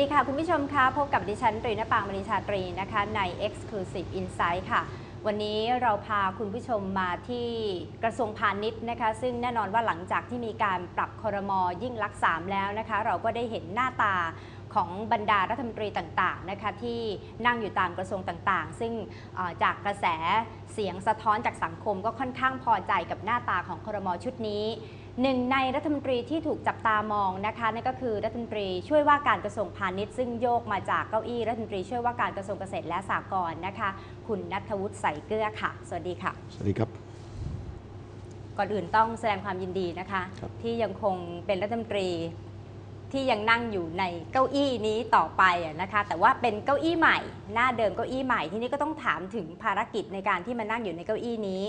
วัสดีค่ะ คุณผู้ชมคะพบกับดิฉันตรีนปางมณีชาตรีนะคะใน Exclusive Insight ค่ะ วันนี้เราพาคุณผู้ชมมาที่กระทรวงพาณิชย์นะคะ ซึ่งแน่นอนว่าหลังจากที่มีการปรับครมยิ่งลักษณ์สามแล้วนะคะ เราก็ได้เห็นหน้าตาของบรรดารัฐมนตรีต่างๆนะคะที่นั่งอยู่ตามกระทรวงต่างๆ ซึ่งจากกระแสเสียงสะท้อนจากสังคมก็ค่อนข้างพอใจกับหน้าตาของครมชุดนี้ หนึ่งในรัฐมนตรีที่ถูกจับตามองนะคะนั่นก็คือรัฐมนตรีช่วยว่าการกระทรวงพาณิชย์ซึ่งโยกมาจากเก้าอี้รัฐมนตรีช่วยว่าการกระทรวงเกษตรและสหกรณ์นะคะ คุณนัทวุฒิใส่เกลือค่ะ สวัสดีค่ะ สวัสดีครับ ก่อนอื่นต้องแสดงความยินดีนะคะ ครับ ที่ยังคงเป็นรัฐมนตรีที่ยังนั่งอยู่ในเก้าอี้นี้ต่อไปอะนะคะ แต่ว่าเป็นเก้าอี้ใหม่ หน้าเดิมเก้าอี้ใหม่ที่นี้ก็ต้องถามถึงภารกิจในการที่มานั่งอยู่ในเก้าอี้นี้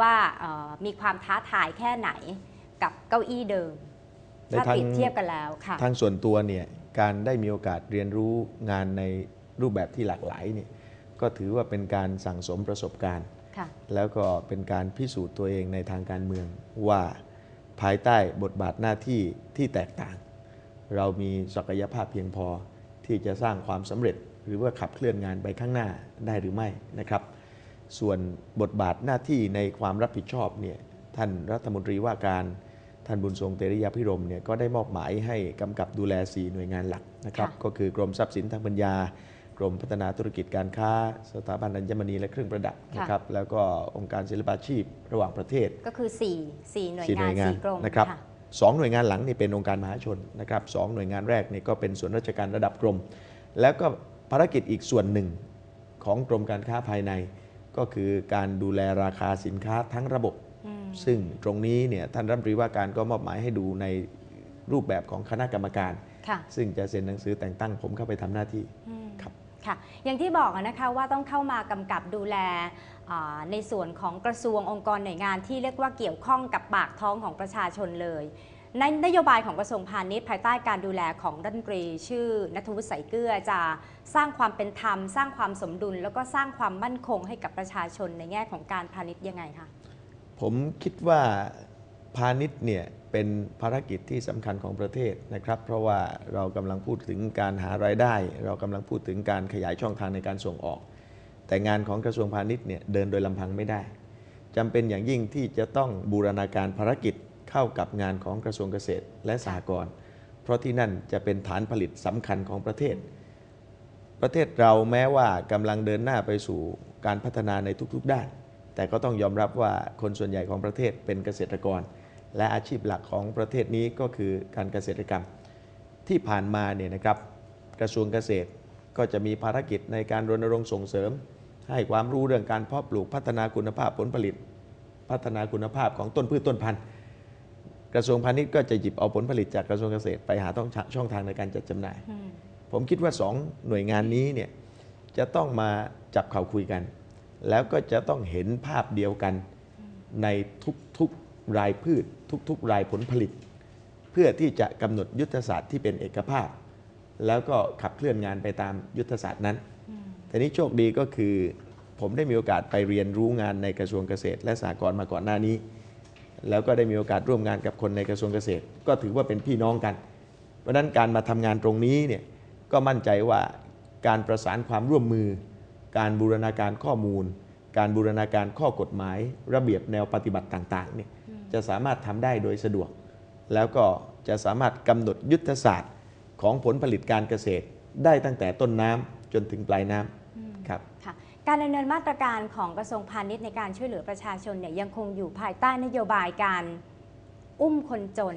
ว่าเอ่อมีความท้าทายแค่ไหน กับเก้าอี้เดิมในถ้าทางเปรียบเทียบกันแล้วค่ะทางส่วนตัวเนี่ยการได้มีโอกาสเรียนรู้งานในรูปแบบที่หลากหลายเนี่ยก็ถือว่าเป็นการสั่งสมประสบการณ์ค่ะแล้วก็เป็นการพิสูจน์ตัวเองในทางการเมืองว่าภายใต้บทบาทหน้าที่ที่แตกต่าง เรามีศักยภาพเพียงพอที่จะสร้างความสำเร็จ หรือว่าขับเคลื่อนงานไปข้างหน้าได้หรือไม่นะครับ ส่วนบทบาทหน้าที่ในความรับผิดชอบเนี่ยท่านรัฐมนตรีว่าการ ท่านบุญทรงเตรียพิรมเนี่ยก็ได้มอบหมายให้กำกับดูแล 4 หน่วยงานหลักนะครับค่ะก็คือกรมทรัพย์สินทางปัญญา กรมพัฒนาธุรกิจการค้า สถาบันอัญมณีและเครื่องประดับนะครับแล้วก็องค์การศิลปาชีพระหว่างประเทศก็คือ4 4หน่วยสี่งาน4กรมนะครับค่ะสองหน่วยงานหลังนี่เป็นองค์การมหาชนนะครับสองหน่วยงานแรกนี่ก็เป็นส่วนราชการระดับกรม แล้วก็ภารกิจอีกส่วนหนึ่งของกรมการค้าภายใน ก็คือการดูแลราคาสินค้าทั้งระบบอืม ซึ่งตรงนี้เนี่ยท่านรัฐมนตรีว่าการก็มอบหมายให้ดูในรูปแบบของคณะกรรมการค่ะซึ่งจะเซ็นหนังสือแต่งตั้งผมเข้าไปทำหน้าที่อืมครับค่ะ อย่างที่บอกอะนะคะว่าต้องเข้ามากำกับดูแลอ่าในส่วนของกระทรวงองค์กรหน่วยงานที่เรียกว่าเกี่ยวข้องกับปากท้องของประชาชนเลย ในนโยบายของกระทรวงพาณิชย์ภายใต้การดูแลของรัฐมนตรี ชื่อนัทวุฒิใสเกลือจะสร้างความเป็นธรรม สร้างความสมดุล แล้วก็สร้างความมั่นคงให้กับประชาชนในแง่ของการพาณิชย์ยังไงคะ ผมคิดว่าพาณิชย์เนี่ยเป็นภารกิจที่สำคัญของประเทศนะครับ เพราะว่าเรากำลังพูดถึงการหารายได้ เรากำลังพูดถึงการขยายช่องทางในการส่งออก แต่งานของกระทรวงพาณิชย์เนี่ยเดินโดยลำพังไม่ได้จำเป็นอย่างยิ่งที่จะต้องบูรณาการภารกิจเข้ากับงานของกระทรวงเกษตรและสหกรณ์เพราะที่นั่นจะเป็นฐานผลิตสำคัญของประเทศ ประเทศเราแม้ว่ากำลังเดินหน้าไปสู่การพัฒนาในทุกๆด้าน แต่ก็ต้องยอมรับว่าคนส่วนใหญ่ของประเทศเป็นเกษตรกร และอาชีพหลักของประเทศนี้ก็คือการเกษตรกรรม ที่ผ่านมาเนี่ยนะครับกระทรวงเกษตรก็จะมีภารกิจในการรณรงค์ส่งเสริม ให้ความรู้เรื่องการเพาะปลูกพัฒนาคุณภาพผลผลิต พัฒนาคุณภาพของต้นพืชต้นพันธุ์ กระทรวงพาณิชย์ก็จะหยิบเอาผลผลิตจากกระทรวงเกษตรไปหาต้องช่องทางในการจัดจำหน่าย ผมคิดว่าสองหน่วยงานนี้เนี่ยจะต้องมาจับเข่าคุยกัน แล้วก็จะต้องเห็นภาพเดียวกันในทุกๆรายพืช ทุกๆ รายผลผลิต เพื่อที่จะกำหนดยุทธศาสตร์ที่เป็นเอกภาพ แล้วก็ขับเคลื่อนงานไปตามยุทธศาสตร์นั้นแต่นี้โชคดีก็คือ ผมได้มีโอกาสไปเรียนรู้งานในกระทรวงเกษตร และสหกรณ์มาก่อนหน้านี้ แล้วก็ได้มีโอกาสร่วมงานกับคนในกระทรวงเกษตร ก็ถือว่าเป็นพี่น้องกัน เพราะฉะนั้นการมาทำงานตรงนี้เนี่ยก็มั่นใจว่าการประสานความร่วมมือ การบูรณาการข้อมูล การบูรณาการข้อกฎหมาย ระเบียบแนวปฏิบัติต่างๆเนี่ยจะสามารถทำได้โดยสะดวก แล้วก็จะสามารถกำหนดยุทธศาสตร์ของผลผลิตการเกษตร ได้ตั้งแต่ต้นน้ำจนถึงปลายน้ำครับค่ะการดำเนินมาตรการของกระทรวงพาณิชย์ในการช่วยเหลือประชาชนเนี่ยยังคงอยู่ภายใต้นโยบายการอุ้มคนจน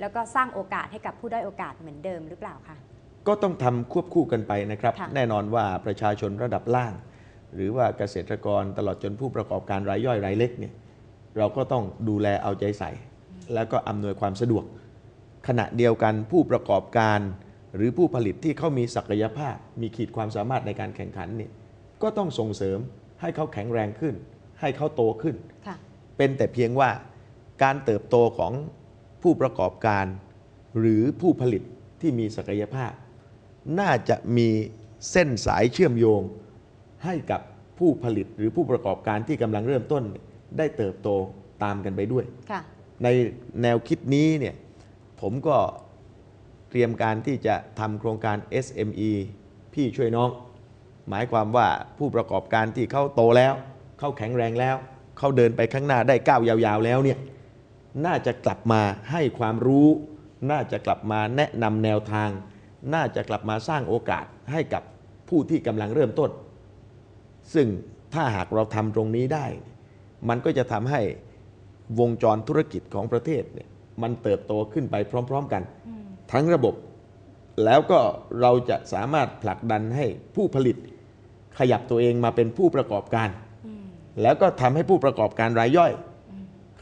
แล้วก็สร้างโอกาสให้กับผู้ได้อยโอกาสเหมือนเดิมหรือเปล่าคะ ก็ต้องทำควบคู่กันไปนะครับค่ะแน่นอนว่าประชาชนระดับล่าง หรือว่าเกษตรกรตลอดจนผู้ประกอบการรายย่อยรายเล็กเนี่ยเราก็ต้องดูแลเอาใจใส่ แล้วก็อำนวยความสะดวก ขณะเดียวกันผู้ประกอบการ หรือผู้ผลิตที่เขามีศักยภาพ มีขีดความสามารถในการแข่งขันเนี่ยก็ต้องส่งเสริมให้เขาแข็งแรงขึ้น ให้เขาโตขึ้นค่ะเป็นแต่เพียงว่าการเติบโตของผู้ประกอบการ หรือผู้ผลิตที่มีศักยภาพ น่าจะมีเส้นสายเชื่อมโยงให้กับผู้ผลิตหรือผู้ประกอบการที่กำลังเริ่มต้นได้เติบโตตามกันไปด้วยค่ะในแนวคิดนี้เนี่ยผมก็เตรียมการที่จะทำโครงการ SME พี่ช่วยน้อง หมายความว่าผู้ประกอบการที่เขาโตแล้ว เขาแข็งแรงแล้ว เขาเดินไปข้างหน้าได้ก้าวยาวๆแล้วเนี่ยน่าจะกลับมาให้ความรู้ น่าจะกลับมาแนะนำแนวทาง น่าจะกลับมาสร้างโอกาสให้กับผู้ที่กำลังเริ่มต้น ซึ่งถ้าหากเราทำตรงนี้ได้ มันก็จะทำให้วงจรธุรกิจของประเทศเนี่ยมันเติบโตขึ้นไปพร้อม ๆ กัน ทั้งระบบ แล้วก็เราจะสามารถผลักดันให้ผู้ผลิตขยับตัวเองมาเป็นผู้ประกอบการ แล้วก็ทำให้ผู้ประกอบการรายย่อย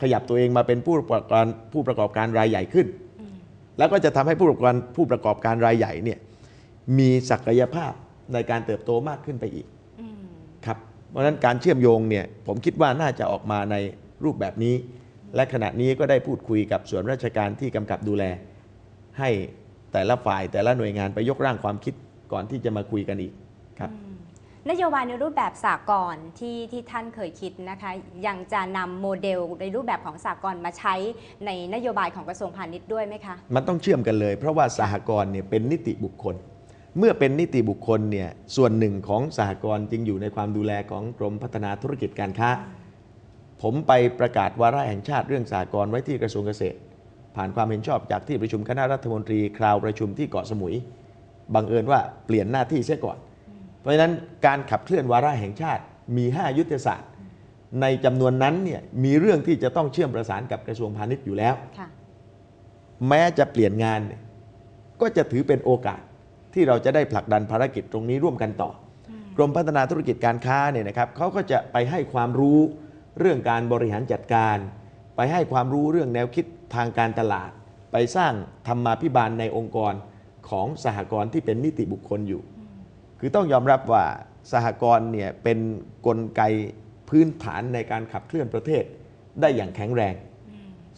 ขยับตัวเองมาเป็นผู้ประกอบการผู้ประกอบการรายใหญ่ขึ้น แล้วก็จะทำให้ผู้ประกอบการผู้ประกอบการรายใหญ่เนี่ยมีศักยภาพในการเติบโตมากขึ้นไปอีกครับเพราะฉะนั้นการเชื่อมโยงเนี่ยผมคิดว่าน่าจะออกมาในรูปแบบนี้ และขณะนี้ก็ได้พูดคุยกับส่วนราชการที่กำกับดูแล ให้แต่ละฝ่ายแต่ละหน่วยงานไปยกร่างความคิดก่อนที่จะมาคุยกันอีกครับ นโยบายในรูปแบบสากลที่ที่ท่านเคยคิดนะคะยังจะนำโมเดลในรูปแบบของสากลมาใช้ในนโยบายของกระทรวงพาณิชย์ด้วยไหมคะ มันต้องเชื่อมกันเลย เพราะว่าสหกรณ์เนี่ยเป็นนิติบุคคล เมื่อเป็นนิติบุคคลเนี่ยส่วนหนึ่งของสหกรณ์จึงอยู่ในความดูแลของกรมพัฒนาธุรกิจการค้า ผมไปประกาศวาระแห่งชาติเรื่องสหกรณ์ไว้ที่กระทรวงเกษตร ผ่านความเห็นชอบจากที่ประชุมคณะรัฐมนตรีคราวประชุมที่เกาะสมุยบังเอิญว่าเปลี่ยนหน้าที่เสียก่อน ราะฉะนั้นการขับเคลื่อนวาระแห่งชาติมี 5 ยุทธศาสตร์ ในจำนวนนั้นเนี่ยมีเรื่องที่จะต้องเชื่อมประสานกับกระทรวงพาณิชย์อยู่แล้วค่ะแม้จะเปลี่ยนงานเนี่ยก็จะถือเป็นโอกาสที่เราจะได้ผลักดันภารกิจตรงนี้ร่วมกันต่ออกรมพัฒนาธุรกิจการค้าเนี่ยนะครับเขาก็จะไปให้ความรู้เรื่องการบริหารจัดการ ไปให้ความรู้เรื่องแนวคิดทางการตลาด ไปสร้างธรรมาภิบาลในองค์กรของสหกรณ์ที่เป็นนิติบุคคลอยู่ คือต้องยอมรับว่าสหกรณ์เนี่ยเป็นกลไกพื้นฐานในการขับเคลื่อนประเทศได้อย่างแข็งแรง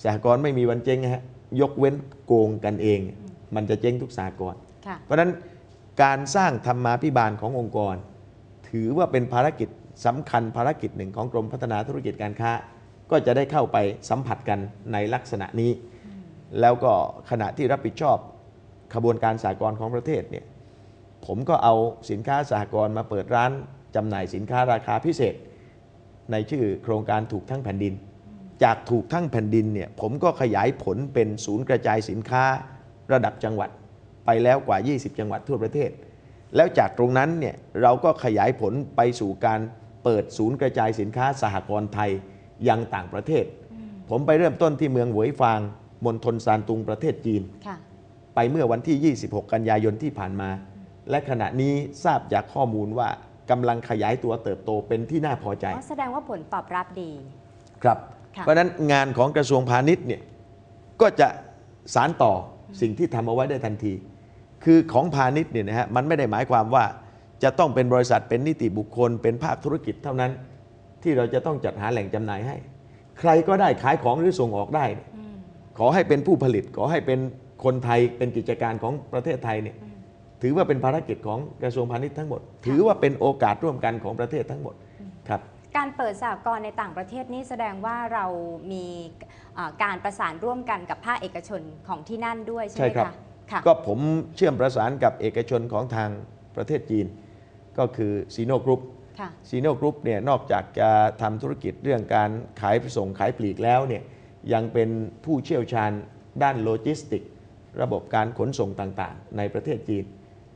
สหกรณ์ไม่มีวันเจ๊งนะฮะยกเว้นโกงกันเอง มันจะเจ๊งทุกสหกรณ์ค่ะเพราะฉะนั้นการสร้างธรรมาภิบาลขององค์กร ถือว่าเป็นภารกิจสำคัญภารกิจหนึ่งของกรมพัฒนาธุรกิจการค้า ก็จะได้เข้าไปสัมผัสกันในลักษณะนี้ แล้วก็ขณะที่รับผิดชอบขบวนการสากลของประเทศเนี่ย ผมก็เอาสินค้าสหกรณ์มาเปิดร้านจำหน่ายสินค้าราคาพิเศษ ในชื่อโครงการถูกทั้งแผ่นดิน จากถูกทั้งแผ่นดินเนี่ยผมก็ขยายผลเป็นศูนย์กระจายสินค้าระดับจังหวัดไปแล้วกว่า 20 จังหวัดทั่วประเทศ แล้วจากตรงนั้นเนี่ยเราก็ขยายผลไปสู่การเปิดศูนย์กระจายสินค้าสหกรณ์ไทยยังต่างประเทศ ผมไปเริ่มต้นที่เมืองหวยฟางมณฑลซานตุงประเทศจีนค่ะไปเมื่อวันที่ 26 กันยายนที่ผ่านมา และขณะนี้ทราบจากข้อมูลว่ากำลังขยายตัวเติบโตเป็นที่น่าพอใจ อ๋อแสดงว่าผลตอบรับดี ครับ ค่ะ เพราะฉะนั้นงานของกระทรวงพาณิชย์เนี่ยก็จะสารต่อสิ่งที่ทำเอาไว้ได้ทันที คือของพาณิชย์เนี่ยนะฮะมันไม่ได้หมายความว่าจะต้องเป็นบริษัทเป็นนิติบุคคล เป็นภาคธุรกิจเท่านั้น ที่เราจะต้องจัดหาแหล่งจำหน่ายให้ ใครก็ได้ขายของหรือส่งออกได้เนี่ยขอให้เป็นผู้ผลิตขอให้เป็นคนไทยเป็นกิจการของประเทศไทยเนี่ย ถือว่าเป็นภารกิจของกระทรวงพาณิชย์ทั้งหมด ถือว่าเป็นโอกาสร่วมกันของประเทศทั้งหมดครับการเปิดสหกรณ์ในต่างประเทศนี่แสดงว่าเรามีเอ่อการประสานร่วมกันกับภาคเอกชนของที่นั่นด้วยใช่ไหใช่มครับคะค่ะก็ผมเชื่อมประสานกับเอกชนของทางประเทศจีน ก็คือซีโนกรุ๊ปค่ะซีโนกรุ๊ปเนี่ยนอกจากจะทำธุรกิจเรื่องการขายส่งขายปลีกแล้วเนี่ยยังเป็นผู้เชี่ยวชาญด้านโลจิสติก ระบบการขนส่งต่างๆ ในประเทศจีน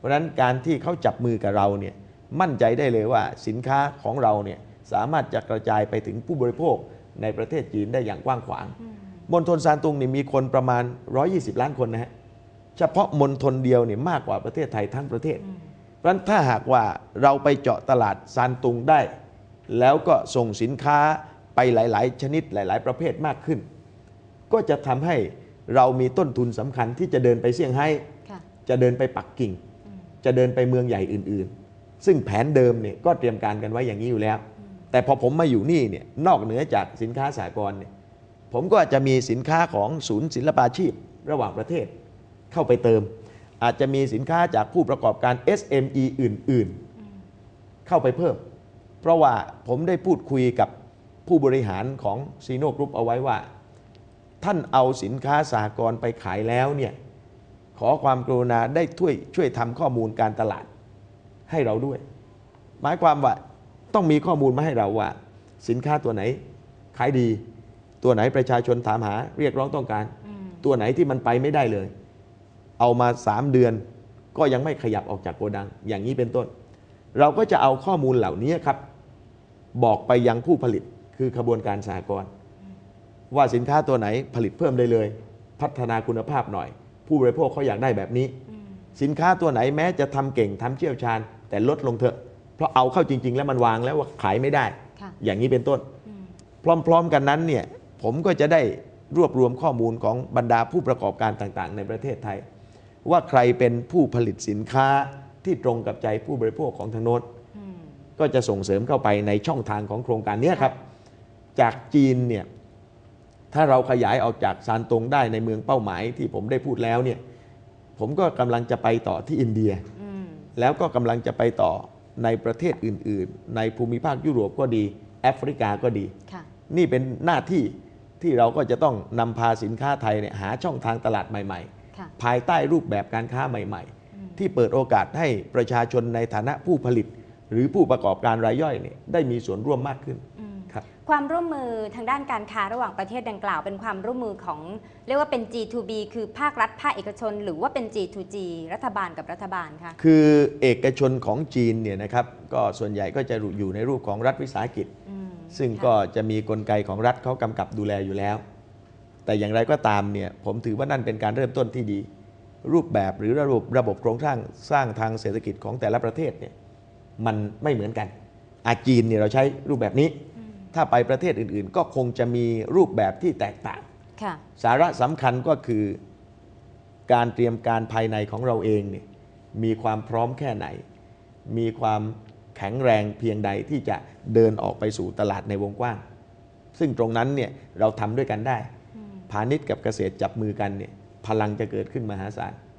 เพราะฉะนั้นการที่เขาจับมือกับเราเนี่ยมั่นใจได้เลยว่าสินค้าของเราเนี่ยสามารถจะกระจายไปถึงผู้บริโภคในประเทศจีนได้อย่างกว้างขวางมณฑลซานตุงนี่มีคนประมาณ 120 ล้านคนนะฮะเฉพาะมณฑลเดียวเนี่ยมากกว่าประเทศไทยทั้งประเทศ เพราะฉะนั้นถ้าหากว่าเราไปเจาะตลาดซานตุงได้ แล้วก็ส่งสินค้าไปหลาย ๆ ชนิดหลาย ๆ ประเภทมากขึ้น ก็จะทำให้เรามีต้นทุนสำคัญที่จะเดินไปเซี่ยงไฮ้ค่ะจะเดินไปปักกิ่ง จะเดินไปเมืองใหญ่อื่นๆ ซึ่งแผนเดิมเนี่ยก็เตรียมการกันไว้อย่างนี้อยู่แล้ว แต่พอผมมาอยู่นี่เนี่ยนอกเหนือจากสินค้าสากลเนี่ยผมก็อาจจะมีสินค้าของศูนย์ศิลปาชีพระหว่างประเทศเข้าไปเติม อาจจะมีสินค้าจากผู้ประกอบการ SME อื่นๆ เข้าไปเพิ่ม เพราะว่าผมได้พูดคุยกับผู้บริหารของซีโนกรุ๊ปเอาไว้ว่า ท่านเอาสินค้าสากลไปขายแล้วเนี่ย ขอความกรุณาได้ช่วยช่วยทำข้อมูลการตลาดให้เราด้วย หมายความว่าต้องมีข้อมูลมาให้เราว่า สินค้าตัวไหนขายดี ตัวไหนประชาชนถามหาเรียกร้องต้องการอืมตัวไหนที่มันไปไม่ได้เลย เอามา 3 เดือน ก็ยังไม่ขยับออกจากโกดัง อย่างนี้เป็นต้น เราก็จะเอาข้อมูลเหล่านี้ครับ บอกไปยังผู้ผลิตคือขบวนการสหกรณ์ว่าสินค้าตัวไหนผลิตเพิ่มได้เลย พัฒนาคุณภาพหน่อย ผู้บริโภคเขาอยากได้แบบนี้อืมสินค้าตัวไหนแม้จะทำเก่งทำเชี่ยวชาญ แต่ลดลงเถอะ เพราะเอาเข้าจริง ๆ แล้วมันวางแล้วว่าขายไม่ได้ค่ะอย่างนี้เป็นต้นอืมพร้อมๆกันนั้นเนี่ยผมก็จะได้รวบรวมข้อมูลของบรรดาผู้ประกอบการต่างๆ ในประเทศไทย ว่าใครเป็นผู้ผลิตสินค้าที่ตรงกับใจผู้บริโภคของทางโน้นอืมก็จะส่งเสริมเข้าไปในช่องทางของโครงการเนี้ยครับ จากจีนเนี่ย ถ้าเราขยายออกจากซานตงได้ในเมืองเป้าหมายที่ผมได้พูดแล้วเนี่ยผมก็กำลังจะไปต่อที่อินเดียอืมแล้วก็กำลังจะไปต่อในประเทศอื่น ๆ ในภูมิภาคยุโรปก็ดี แอฟริกาก็ดีค่ะนี่เป็นหน้าที่ที่เราก็จะต้องนำพาสินค้าไทยเนี่ยหาช่องทางตลาดใหม่ค่ะๆภายใต้รูปแบบการค้าใหม่อืมๆที่เปิดโอกาสให้ประชาชนในฐานะผู้ผลิต หรือผู้ประกอบการรายย่อยเนี่ยได้มีส่วนร่วมมากขึ้นอืม ครับความร่วมมือทางด้านการค้าระหว่างประเทศดังกล่าว เป็นความร่วมมือของเรียกว่าเป็น G2B คือภาครัฐภาคเอกชน หรือว่าเป็น G2G รัฐบาลกับรัฐบาลคะคือเอกชนของจีนเนี่ยนะครับก็ส่วนใหญ่ก็จะอยู่ในรูปของรัฐวิสาหกิจอืมซึ่งค่ะก็จะมีกลไกของรัฐเขากำกับดูแลอยู่แล้ว แต่อย่างไรก็ตามเนี่ยผมถือว่านั่นเป็นการเริ่มต้นที่ดี รูปแบบหรือระบบระบบโครงสร้างสร้างทางเศรษฐกิจของแต่ละประเทศเนี่ยมันไม่เหมือนกันอาจีนเนี่ยเราใช้รูปแบบนี้อืม ถ้าไปประเทศอื่นๆ ก็คงจะมีรูปแบบที่แตกต่างค่ะสาระสำคัญก็คือการเตรียมการภายในของเราเองเนี่ยมีความพร้อมแค่ไหน มีความแข็งแรงเพียงใดที่จะเดินออกไปสู่ตลาดในวงกว้าง ซึ่งตรงนั้นเนี่ยเราทำด้วยกันได้อืมพาณิชย์กับเกษตรจับมือกันเนี่ยพลังจะเกิดขึ้นมหาศาลอืม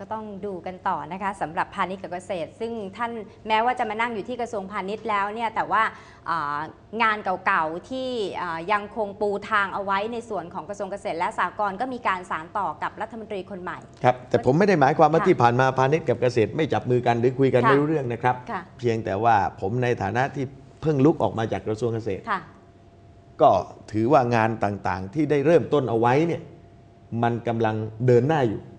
ก็ต้องดูกันต่อนะคะสำหรับพาณิชย์กับเกษตร ซึ่งท่านแม้ว่าจะมานั่งอยู่ที่กระทรวงพาณิชย์แล้วเนี่ยแต่ว่าอ่างานเก่าๆที่อ่ายังคงปูทางเอาไว้ในส่วนของกระทรวงเกษตร และสหกรณ์ก็มีการสานต่อกับรัฐมนตรีคนใหม่ ครับแต่ผมไม่ได้หมายความว่าค่ะที่ผ่านมาพาณิชย์กับเกษตรไม่จับมือกันหรือคุยกันค่ะไม่รู้เรื่องนะครับ ค่ะ เพียงแต่ว่าผมในฐานะที่เพิ่งลุกออกมาจากกระทรวงเกษตร ค่ะ ก็ถือว่างานต่างๆ ที่ได้เริ่มต้นเอาไว้เนี่ยมันกำลังเดินหน้าอยู่อืม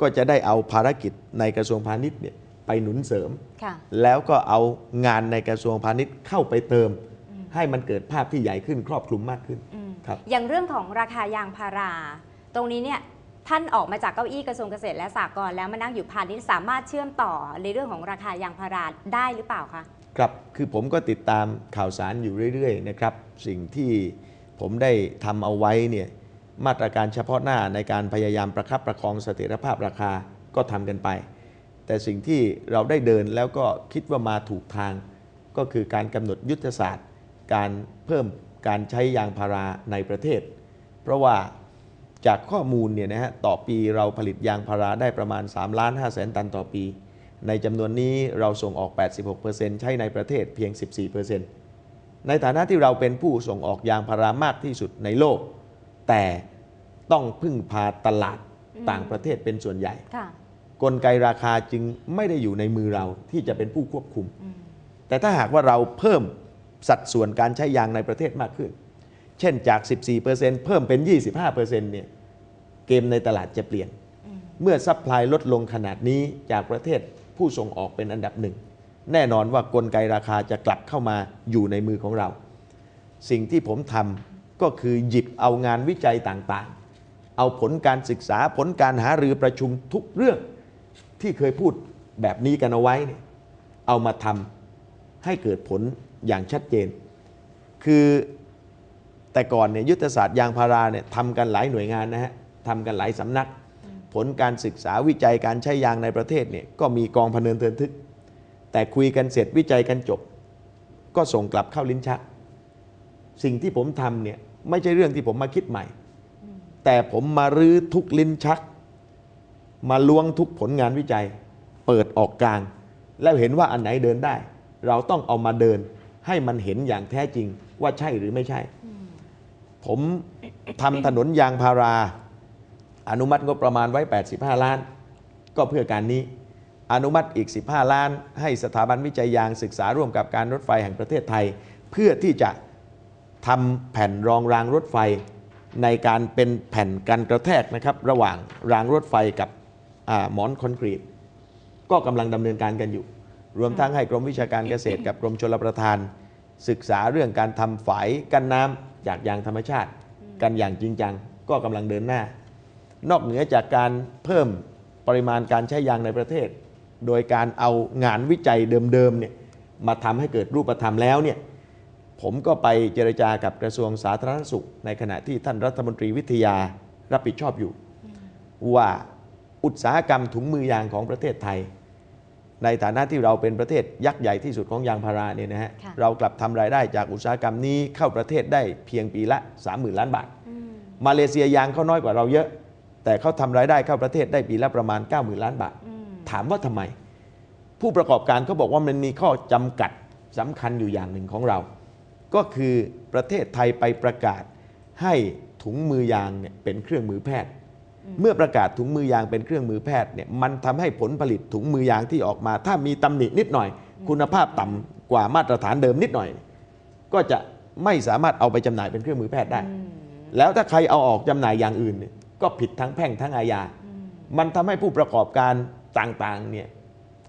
ก็จะได้เอาภารกิจในกระทรวงพาณิชย์เนี่ยไปหนุนเสริมค่ะแล้วก็เอางานในกระทรวงพาณิชย์เข้าไปเติมอืมให้มันเกิดภาพที่ใหญ่ขึ้นครอบคลุมมากขึ้นอืมครับอย่างเรื่องของราคายางพารา ตรงนี้เนี่ยท่านออกมาจากเก้าอี้กระทรวงเกษตรและสหกรณ์แล้วมานั่งอยู่พาณิชย์สามารถเชื่อมต่อในเรื่องของราคายางพาราได้หรือเปล่าคะครับคือผมก็ติดตามข่าวสารอยู่เรื่อยๆนะครับสิ่งที่ผมได้ทำเอาไว้เนี่ย มาตรการเฉพาะหน้าในการพยายามประคับประคองเสถียรภาพราคาก็ทำกันไป แต่สิ่งที่เราได้เดินแล้วก็คิดว่ามาถูกทาง ก็คือการกำหนดยุทธศาสตร์ การเพิ่มการใช้ยางพาราในประเทศ เพราะว่าจากข้อมูลเนี่ยนะฮะต่อปีเราผลิตยางพาราได้ประมาณ3ล้าน5แสนตันต่อปี ในจำนวนนี้เราส่งออก 86%ใช้ในประเทศเพียง 14%ในฐานะที่เราเป็นผู้ส่งออกยางพารามากที่สุดในโลก แต่ต้องพึ่งพาตลาดอืมต่างประเทศเป็นส่วนใหญ่ค่ะกลไกราคาจึงไม่ได้อยู่ในมือเราที่จะเป็นผู้ควบคุมอืมแต่ถ้าหากว่าเราเพิ่มสัดส่วนการใช้ยางในประเทศมากขึ้น เช่นจาก 14%เพิ่มเป็น 25%เนี่ยเกมในตลาดจะเปลี่ยนอืมเมื่อซัพพลายลดลงขนาดนี้จากประเทศผู้ส่งออกเป็นอันดับหนึ่ง แน่นอนว่ากลไกราคาจะกลับเข้ามาอยู่ในมือของเรา สิ่งที่ผมทำ ก็คือหยิบเอางานวิจัยต่างๆ เอาผลการศึกษาผลการหารือประชุมทุกเรื่องที่เคยพูดแบบนี้กันเอาไว้ เอามาทำให้เกิดผลอย่างชัดเจน คือแต่ก่อนเนี่ยยุทธศาสตร์ยางพาราเนี่ยทำกันหลายหน่วยงานนะฮะทำกันหลายสำนัก ผลการศึกษาวิจัยการใช้ยางในประเทศเนี่ยก็มีกองพะเนินเทินทึก แต่คุยกันเสร็จวิจัยกันจบ ก็ส่งกลับเข้าลิ้นชัก สิ่งที่ผมทำเนี่ย ไม่ใช่เรื่องที่ผมมาคิดใหม่ แต่ผมมารื้อทุกลิ้นชัก มาล้วงทุกผลงานวิจัย เปิดออกกลาง แล้วเห็นว่าอันไหนเดินได้ เราต้องเอามาเดิน ให้มันเห็นอย่างแท้จริงว่าใช่หรือไม่ใช่ ผมทำถนนยางพารา อนุมัติงบประมาณไว้ 85 ล้าน ก็เพื่อการนี้อนุมัติอีก 15 ล้าน ให้สถาบันวิจัยยางศึกษาร่วมกับการรถไฟแห่งประเทศไทย เพื่อที่จะ ทำแผ่นรองรางรถไฟ ในการเป็นแผ่นกันกระแทกนะครับ ระหว่างรางรถไฟกับหมอนคอนกรีต ก็กำลังดำเนินการกันอยู่ รวมทั้งให้กรมวิชาการเกษตรกับกรมชลประทาน ศึกษาเรื่องการทำฝายกันน้ำจากยางธรรมชาติ กันอย่างจริงจังก็กำลังเดินหน้า นอกเหนือจากการเพิ่มปริมาณการใช้ยางในประเทศ โดยการเอางานวิจัยเดิมๆเนี่ยมาทำให้เกิดรูปธรรมแล้วเนี่ย ผมก็ไปเจรจากับกระทรวงสาธารณสุข ในขณะที่ท่านรัฐมนตรีวิทยารับผิดชอบอยู่ ว่าอุตสาหกรรมถุงมือยางของประเทศไทย ในฐานะที่เราเป็นประเทศยักษ์ใหญ่ที่สุดของยางพาราเนี่ยนะฮะค่ะเรากลับทำรายได้จากอุตสาหกรรมนี้เข้าประเทศได้เพียงปีละ 30,000 ล้านบาทอืมมาเลเซียยางเขาน้อยกว่าเราเยอะ แต่เขาทำรายได้เข้าประเทศได้ปีละประมาณ 90,000 ล้านบาทอืมถามว่าทำไม ผู้ประกอบการเขาบอกว่ามันมีข้อจำกัดสำคัญอยู่อย่างหนึ่งของเรา ก็คือประเทศไทยไปประกาศให้ถุงมือยางเนี่ยเป็นเครื่องมือแพทย์ เมื่อประกาศถุงมือยางเป็นเครื่องมือแพทย์เนี่ยมันทำให้ผลผลิตถุงมือยางที่ออกมา ถ้ามีตำหนินิดหน่อย คุณภาพต่ำกว่ามาตรฐานเดิมนิดหน่อย ก็จะไม่สามารถเอาไปจำหน่ายเป็นเครื่องมือแพทย์ได้อืมแล้วถ้าใครเอาออกจำหน่ายอย่างอื่นเนี่ยก็ผิดทั้งแพ่งทั้งอาญาอืมมันทำให้ผู้ประกอบการต่างๆเนี่ย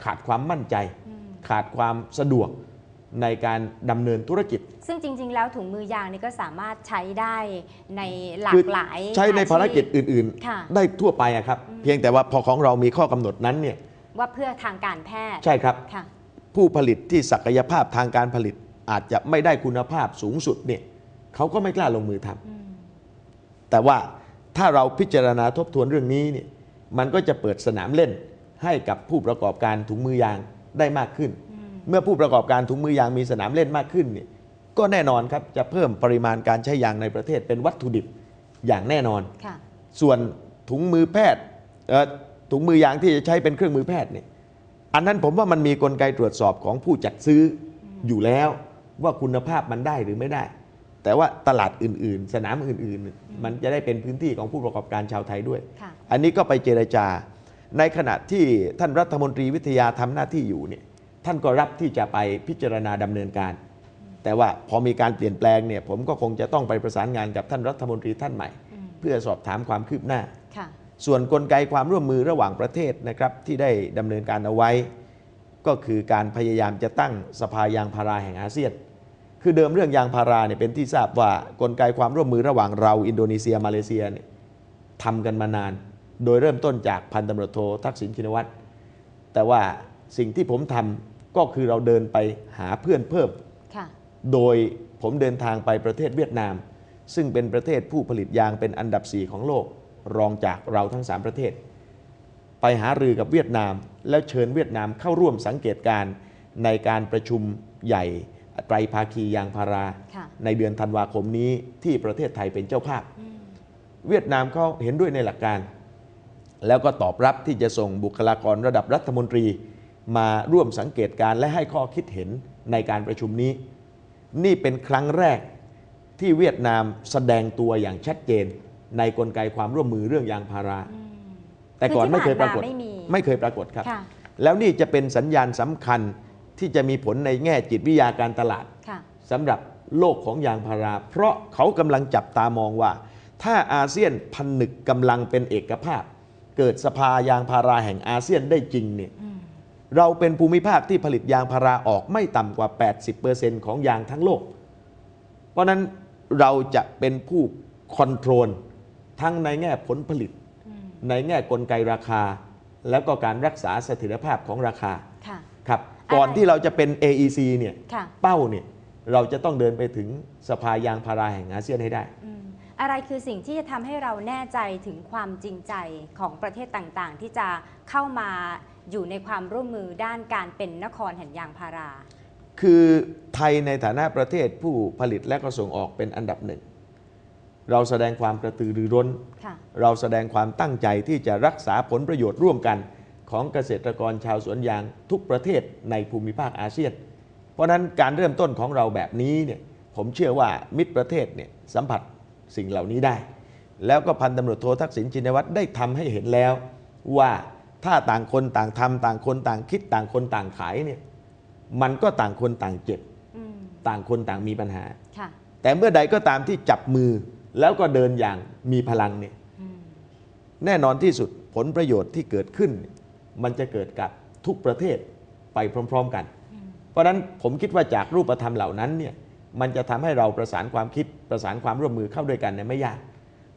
ขาดความมั่นใจอืมขาดความสะดวกในการดำเนินธุรกิจ ซึ่งจริง ๆ แล้วถุงมือยางนี่ก็สามารถใช้ได้ในหลาคืกหลายใช้ในอชีพภารกิจอื่น ค่ะๆ ได้ทั่วไปอะครับเพียงแต่ว่าพอของเรามีข้อกำหนดนั้นเนี่ยว่าเพื่อทางการแพทย์ใช่ครับ ค่ะ ผู้ผลิตที่ศักยภาพทางการผลิตอาจจะไม่ได้คุณภาพสูงสุดเนี่ยเขาก็ไม่กล้าลงมือทำอืม แต่ว่าถ้าเราพิจารณาทบทวนเรื่องนี้เนี่ยมันก็จะเปิดสนามเล่นให้กับผู้ประกอบการถุงมือยางได้มากขึ้น อืม เมื่อผู้ประกอบการถุงมือยางมีสนามเล่นมากขึ้นเนี่ย ก็แน่นอนครับจะเพิ่มปริมาณการใช้ยางในประเทศเป็นวัตถุดิบอย่างแน่นอนค่ะส่วนถุงมือแพทย์เอ่อถุงมือยางที่จะใช้เป็นเครื่องมือแพทย์เนี่ยอันนั้นผมว่ามันมีกลไกตรวจสอบของผู้จัดซื้ออยู่แล้วว่าคุณภาพมันได้หรือไม่ได้ แต่ว่าตลาดอื่น ๆ สนามอื่น ๆ มันจะได้เป็นพื้นที่ของผู้ประกอบการชาวไทยด้วยค่ะอันนี้ก็ไปเจรจา ในขณะที่ท่านรัฐมนตรีวิทยาทำหน้าที่อยู่เนี่ยท่านก็รับที่จะไปพิจารณาดำเนินการ แต่ว่าพอมีการเปลี่ยนแปลงเนี่ยผมก็คงจะต้องไปประสานงานกับท่านรัฐมนตรีท่านใหม่อืมเพื่อสอบถามความคืบหน้าค่ะส่วนกลไกความร่วมมือระหว่างประเทศนะครับที่ได้ดำเนินการเอาไว้ ก็คือการพยายามจะตั้งสภายางพาราแห่งอาเซียน คือเดิมเรื่องยางพาราเนี่ยเป็นที่ทราบว่ากลไกความร่วมมือระหว่างเราอินโดนีเซียมาเลเซียเนี่ยทำกันมานาน โดยเริ่มต้นจากพันตำรวจโททักษิณชินวัตรแต่ว่าสิ่งที่ผมทำก็คือเราเดินไปหาเพื่อนเพิ่มค่ะ โดยผมเดินทางไปประเทศเวียดนาม ซึ่งเป็นประเทศผู้ผลิตยางเป็นอันดับ 4 ของโลก รองจากเราทั้ง 3 ประเทศ ไปหารือกับเวียดนาม แล้วเชิญเวียดนามเข้าร่วมสังเกตการณ์ในการประชุมใหญ่ไตรภาคียางพาราค่ะในเดือนธันวาคมนี้ที่ประเทศไทยเป็นเจ้าภาพอืมเวียดนามเขาเห็นด้วยในหลักการ แล้วก็ตอบรับที่จะส่งบุคลากรระดับรัฐมนตรี มาร่วมสังเกตการณ์และให้ข้อคิดเห็นในการประชุมนี้ นี่เป็นครั้งแรกที่เวียดนามแสดงตัวอย่างชัดเจน ในกลไกความร่วมมือเรื่องยางพาราอืมแต่ก่อนคือที่ไม่เคยปรากฏผ่านมาไม่มีไม่เคยปรากฏครับค่ะแล้วนี่จะเป็นสัญญาณสำคัญที่จะมีผลในแง่จิตวิทยาการตลาดค่ะสำหรับโลกของยางพารา เพราะเขากำลังจับตามองว่า ถ้าอาเซียนพันนึกกำลังเป็นเอกภาพ เกิดสภายางพาราแห่งอาเซียนได้จริงเนี่ยอืม เราเป็นภูมิภาคที่ผลิตยางพาราออกไม่ต่ำกว่า 80%ของยางทั้งโลก เพราะฉะนั้นเราจะเป็นผู้คอนโทรลทั้งในแง่ผลผลิตอืมในแง่กลไกราคา แล้วก็การรักษาเสถียรภาพของราคาค่ะครับอะไรก่อนที่เราจะเป็น AEC เนี่ยค่ะเป้าเนี่ยเราจะต้องเดินไปถึงสภายางพาราแห่งอาเซียนให้ได้อืมอะไรคือสิ่งที่จะทำให้เราแน่ใจถึงความจริงใจของประเทศต่างๆ ที่จะเข้ามา อยู่ในความร่วมมือด้านการเป็นนครแห่งยางพารา คือไทยในฐานะประเทศผู้ผลิตและก็ส่งออกเป็นอันดับหนึ่ง เราแสดงความกระตือรือร้นค่ะเราแสดงความตั้งใจที่จะรักษาผลประโยชน์ร่วมกัน ของเกษตรกรชาวสวนยางทุกประเทศในภูมิภาคอาเซียน เพราะฉะนั้นการเริ่มต้นของเราแบบนี้เนี่ยผมเชื่อว่ามิตรประเทศเนี่ยสัมผัสสิ่งเหล่านี้ได้ แล้วก็พันตำรวจโททักษิณชินวัตรได้ทำให้เห็นแล้วว่า ถ้าต่างคนต่างทำต่างคนต่างคิดต่างคนต่างขายเนี่ยมันก็ต่างคนต่างเจ็บอืมต่างคนต่างมีปัญหาค่ะแต่เมื่อใดก็ตามที่จับมือแล้วก็เดินอย่างมีพลังเนี่ยอืมแน่นอนที่สุดผลประโยชน์ที่เกิดขึ้นเนี่ยมันจะเกิดกับทุกประเทศไปพร้อม ๆกัน เพราะฉะนั้นผมคิดว่าจากรูปธรรมเหล่านั้นเนี่ยมันจะทำให้เราประสานความคิดประสานความร่วมมือเข้าด้วยกันเนี่ยไม่ยาก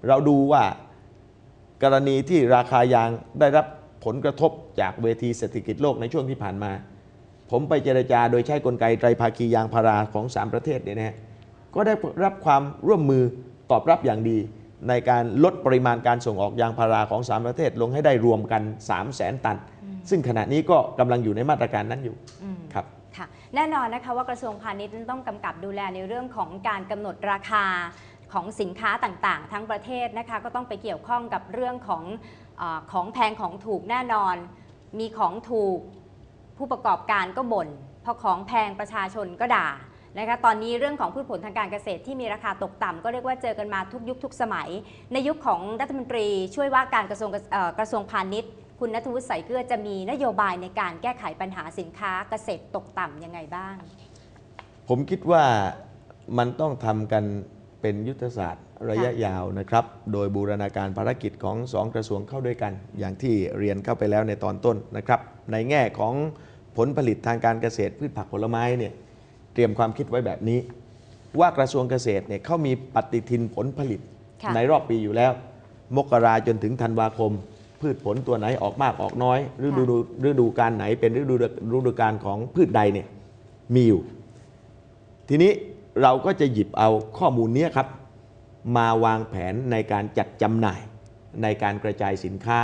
เราดูว่ากรณีที่ราคายางได้รับ ผลกระทบจากเวทีเศรษฐกิจโลกในช่วงที่ผ่านมา ผมไปเจรจาโดยใช้กลไกไตรภาคียางพาราของ 3 ประเทศเนี่ยนะฮะก็ได้รับความร่วมมือตอบรับอย่างดี ในการลดปริมาณการส่งออกยางพาราของ 3 ประเทศลงให้ได้รวมกัน 3 0 0แสนตัน ซึ่งขณะนี้ก็กำลังอยู่ในมาตรการนั้นอยู่อืมครับค่ะแน่นอนนะคะว่ากระทรวงพาณิชย์นั้นต้องกำกับดูแลในเรื่องของการกำหนดราคาของสินค้าต่างๆ ทั้งประเทศนะคะก็ต้องไปเกี่ยวข้องกับเรื่องของเออ ของแพงของถูกแน่นอน มีของถูกผู้ประกอบการก็บ่นพอของแพงประชาชนก็ด่านะคะตอนนี้เรื่องของพืชผลทางการเกษตรที่มีราคาตกต่ำก็เรียกว่าเจอกันมาทุกยุคทุกสมัย ในยุคของรัฐมนตรีช่วยว่าการกระทรวงกระทรวงพาณิชย์ คุณนัทวุฒิใสเกลือจะมีนโยบายในการแก้ไขปัญหาสินค้าเกษตรตกต่ำยังไงบ้าง ผมคิดว่ามันต้องทำกัน เป็นยุทธศาสตร์ระยะยาวนะครับ โดยบูรณาการภารกิจของสองกระทรวงเข้าด้วยกัน อย่างที่เรียนเข้าไปแล้วในตอนต้นนะครับ ในแง่ของผลผลิตทางการเกษตรพืชผักผลไม้เนี่ยเตรียมความคิดไว้แบบนี้ ว่ากระทรวงเกษตรเนี่ยเขามีปฏิทินผลผลิตค่ะในรอบปีอยู่แล้ว มกราจนถึงธันวาคม พืชผลตัวไหนออกมากออกน้อยฤดูฤดูการไหนเป็นฤดูฤดูการของพืชใดเนี่ยมีอยู่ ทีนี้ เราก็จะหยิบเอาข้อมูลเนี้ยครับ มาวางแผนในการจัดจำหน่าย ในการกระจายสินค้า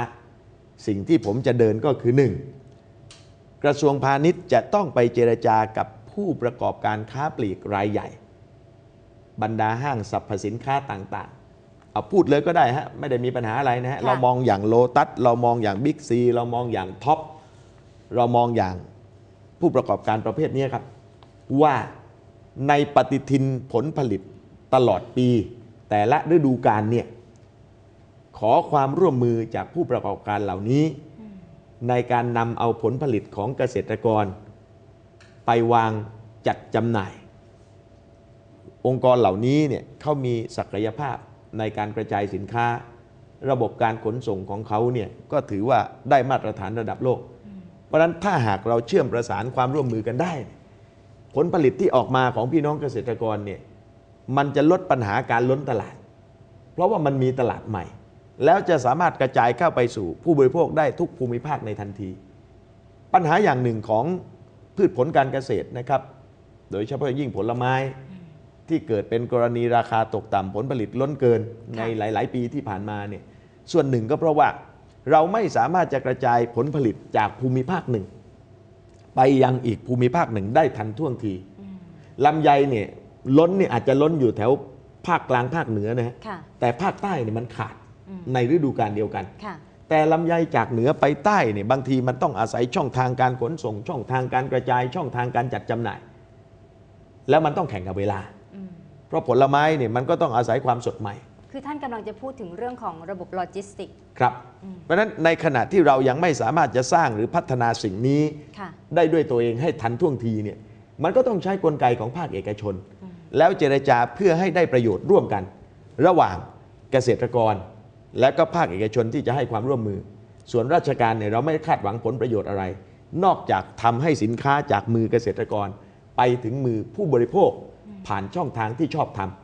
สิ่งที่ผมจะเดินก็คือ 1. กระทรวงพาณิชย์จะต้องไปเจรจากับผู้ประกอบการค้าปลีกรายใหญ่ บรรดาห้างสรรพสินค้าต่างๆ เอาพูดเลยก็ได้ฮะไม่ได้มีปัญหาอะไรนะฮะค่ะเรามองอย่างโลตัสเรามองอย่างบิ๊กซีเรามองอย่างท็อปเรามองอย่างผู้ประกอบการประเภทนี้ครับว่า ในปฏิทินผลผลิตตลอดปี แต่ละฤดูกาลเนี่ยขอความร่วมมือจากผู้ประกอบการเหล่านี้ ในการนำเอาผลผลิตของเกษตรกร ไปวางจัดจำหน่าย องค์กรเหล่านี้เนี่ยเขามีศักยภาพในการกระจายสินค้า ระบบการขนส่งของเขาเนี่ยก็ถือว่าได้มาตรฐานระดับโลก เพราะฉะนั้นถ้าหากเราเชื่อมประสานความร่วมมือกันได้ ผลผลิตที่ออกมาของพี่น้องเกษตรกรเนี่ยมันจะลดปัญหาการล้นตลาด เพราะว่ามันมีตลาดใหม่ แล้วจะสามารถกระจายเข้าไปสู่ผู้บริโภคได้ทุกภูมิภาคในทันที ปัญหาอย่างหนึ่งของพืชผลการเกษตรนะครับ โดยเฉพาะยิ่งผลไม้ที่เกิดเป็นกรณีราคาตกต่ำผลผลิตล้นเกินในหลาย ๆ ปีที่ผ่านมาเนี่ยส่วนหนึ่งก็เพราะว่าเราไม่สามารถจะกระจายผลผลิตจากภูมิภาคหนึ่ง ไปยังอีกภูมิภาคหนึ่งได้ทันท่วงทีลำไยเนี่ยล้นเนี่ยอาจจะล้นอยู่แถวภาคกลางภาคเหนือนะฮะค่ะแต่ภาคใต้เนี่ยมันขาดอืมในฤดูกาลเดียวกันค่ะแต่ลำไยจากเหนือไปใต้เนี่ยบางทีมันต้องอาศัยช่องทางการขนส่ง ช่องทางการกระจาย ช่องทางการจัดจำหน่าย แล้วมันต้องแข่งกับเวลาอืมเพราะผลไม้เนี่ยมันก็ต้องอาศัยความสดใหม่ คือท่านกำลังจะพูดถึงเรื่องของระบบโลจิสติก ครับ เพราะฉะนั้นในขณะที่เรายังไม่สามารถจะสร้างหรือพัฒนาสิ่งนี้ ค่ะ ได้ด้วยตัวเองให้ทันท่วงทีเนี่ยมันก็ต้องใช้กลไกของภาคเอกชน แล้วเจรจาเพื่อให้ได้ประโยชน์ร่วมกัน ระหว่างเกษตรกร และก็ภาคเอกชนที่จะให้ความร่วมมือ ส่วนราชการเนี่ยเราไม่คาดหวังผลประโยชน์อะไร นอกจากทำให้สินค้าจากมือเกษตรกร ไปถึงมือผู้บริโภคผ่านช่องทางที่ชอบทำเพ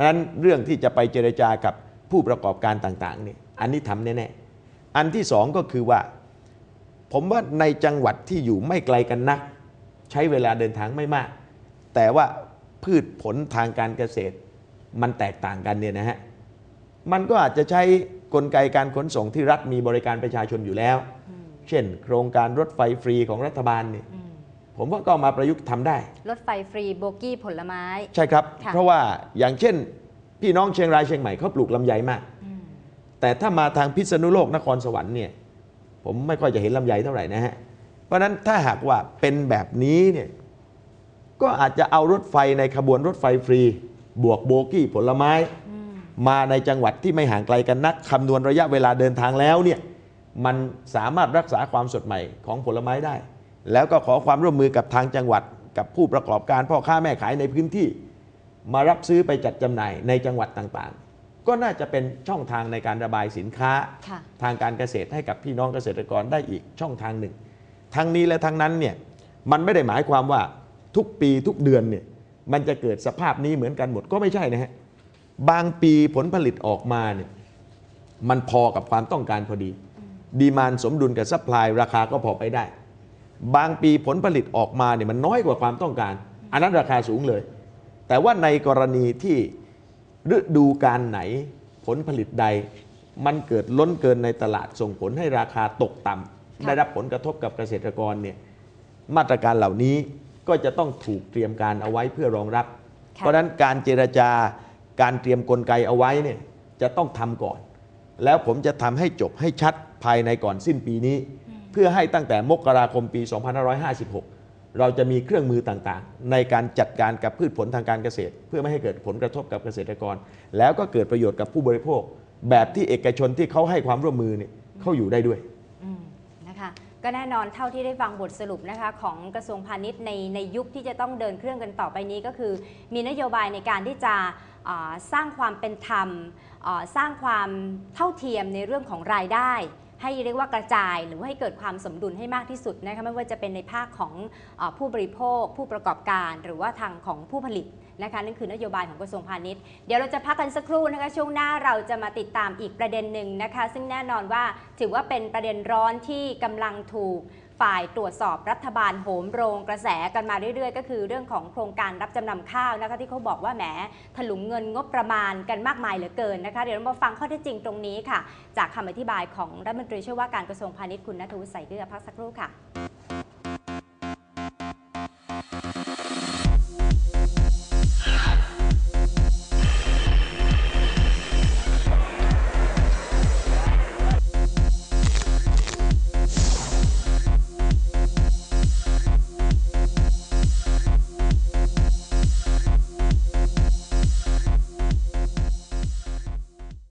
ราะฉะนั้นเรื่องที่จะไปเจรจากับผู้ประกอบการต่างๆเนี่ยอันนี้ทำแน่ๆอันที่สองก็คือว่า ผมว่าในจังหวัดที่อยู่ไม่ไกลกันนัก ใช้เวลาเดินทางไม่มาก แต่ว่าพืชผลทางการเกษตร มันแตกต่างกันเนี่ยนะฮะมันก็อาจจะใช้กลไกการขนส่งที่รัฐมีบริการประชาชนอยู่แล้ว เช่น โครงการรถไฟฟรีของรัฐบาลเนี่ย ผมว่าก็เอามาประยุกต์ทำได้ รถไฟฟรีโบกี้ผลไม้ ใช่ครับค่ะเพราะว่าอย่างเช่น พี่น้องเชียงรายเชียงใหม่เขาปลูกลำไยมาก แต่ถ้ามาทางพิษณุโลกนครสวรรค์เนี่ยผมไม่ค่อยจะเห็นลำไยเท่าไหร่นะฮะ เพราะฉะนั้นถ้าหากว่าเป็นแบบนี้เนี่ยก็อาจจะเอารถไฟในขบวนรถไฟฟรี บวกโบกี้ผลไม้มาในจังหวัดที่ไม่ห่างไกลกันนักคำนวณระยะเวลาเดินทางแล้วเนี่ยมันสามารถรักษาความสดใหม่ของผลไม้ได้ แล้วก็ขอความร่วมมือกับทางจังหวัด กับผู้ประกอบการพ่อค้าแม่ขายในพื้นที่ มารับซื้อไปจัดจำหน่ายในจังหวัดต่างๆ ก็น่าจะเป็นช่องทางในการระบายสินค้าค่ะทางการเกษตรให้กับพี่น้องเกษตรกรได้อีกช่องทางหนึ่ง ทั้งนี้และทั้งนั้นเนี่ยมันไม่ได้หมายความว่าทุกปีทุกเดือนเนี่ยมันจะเกิดสภาพนี้เหมือนกันหมดก็ไม่ใช่นะฮะบางปีผลผลิตออกมาเนี่ยมันพอกับความต้องการพอดี ดีมานสมดุลกับซัพพลายราคาก็พอไปได้ บางปีผลผลิตออกมาเนี่ยมันน้อยกว่าความต้องการ อันนั้นราคาสูงเลย แต่ว่าในกรณีที่ฤดูการไหนผลผลิตใด มันเกิดล้นเกินในตลาดส่งผลให้ราคาตกต่ำค่ะได้รับผลกระทบกับเกษตรกรเนี่ยมาตรการเหล่านี้ก็จะต้องถูกเตรียมการเอาไว้เพื่อรองรับค่ะเพราะฉะนั้นการเจรจาการเตรียมกลไกเอาไว้เนี่ยจะต้องทำก่อน แล้วผมจะทำให้จบให้ชัดภายในก่อนสิ้นปีนี้ เพื่อให้ตั้งแต่มกราคมปี 2556 เราจะมีเครื่องมือต่างๆ ในการจัดการกับพืชผลทางการเกษตร เพื่อไม่ให้เกิดผลกระทบกับเกษตรกร แล้วก็เกิดประโยชน์กับผู้บริโภค แบบที่เอกชนที่เขาให้ความร่วมมือเนี่ยเขาอยู่ได้ด้วยนะคะก็แน่นอนเท่าที่ได้ฟังบทสรุปนะคะของกระทรวงพาณิชย์ในในยุคที่จะต้องเดินเครื่องกันต่อไปนี้ก็คือ มีนโยบายในการที่จะสร้างความเป็นธรรมสร้างความเท่าเทียมในเรื่องของรายได้ ให้เรียกว่ากระจาย หรือว่าให้เกิดความสมดุลให้มากที่สุดนะคะไม่ว่าจะเป็นในภาคของอผู้บริโภค ผู้ประกอบการ หรือว่าทางของผู้ผลิตนะคะนั่นคือนโยบายของกระทรวงพาณิชย์เดี๋ยวเราจะพักกันสักครู่นะคะช่วงหน้าเราจะมาติดตามอีกประเด็นหนึ่งนะคะ ซึ่งแน่นอนว่าถือว่าเป็นประเด็นร้อนที่กำลังถูก ฝ่ายตรวจสอบรัฐบาลโหมโรงกระแสกันมาเรื่อยๆ ก็คือเรื่องของโครงการรับจำนำข้าวนะคะที่เขาบอกว่าแหมถลุงเงินงบประมาณกันมากมายเหลือเกินนะคะเดี๋ยวเรามาฟังข้อเท็จจริงตรงนี้ค่ะ จากคำอธิบายของรัฐมนตรีช่วยว่าการกระทรวงพาณิชย์คุณณัฐวุฒิใส่เกลือพักสักครู่ค่ะ